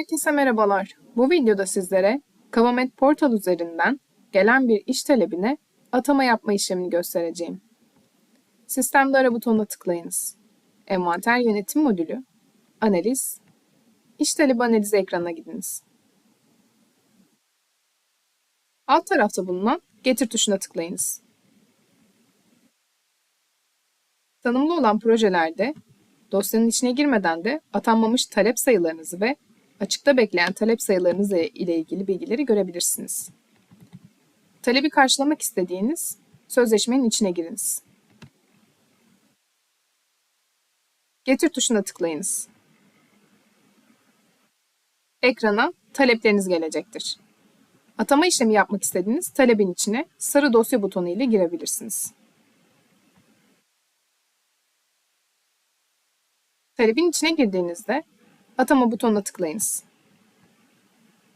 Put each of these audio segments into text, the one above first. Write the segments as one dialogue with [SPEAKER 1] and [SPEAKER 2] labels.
[SPEAKER 1] Herkese merhabalar. Bu videoda sizlere Kavamet Portal üzerinden gelen bir iş talebine atama yapma işlemini göstereceğim. Sistemde ara butonuna tıklayınız. Envanter yönetim modülü, analiz, iş talebi analizi ekranına gidiniz. Alt tarafta bulunan getir tuşuna tıklayınız. Tanımlı olan projelerde dosyanın içine girmeden de atanmamış talep sayılarınızı ve açıkta bekleyen talep sayılarınız ile ilgili bilgileri görebilirsiniz. Talebi karşılamak istediğiniz sözleşmenin içine giriniz. Getir tuşuna tıklayınız. Ekrana talepleriniz gelecektir. Atama işlemi yapmak istediğiniz talebin içine sarı dosya butonu ile girebilirsiniz. Talebin içine girdiğinizde atama butonuna tıklayınız.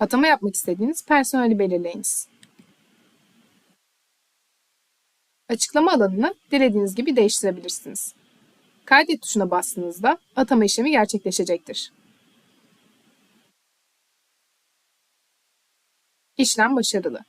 [SPEAKER 1] Atama yapmak istediğiniz personeli belirleyiniz. Açıklama alanını dilediğiniz gibi değiştirebilirsiniz. Kaydet tuşuna bastığınızda atama işlemi gerçekleşecektir. İşlem başarılı.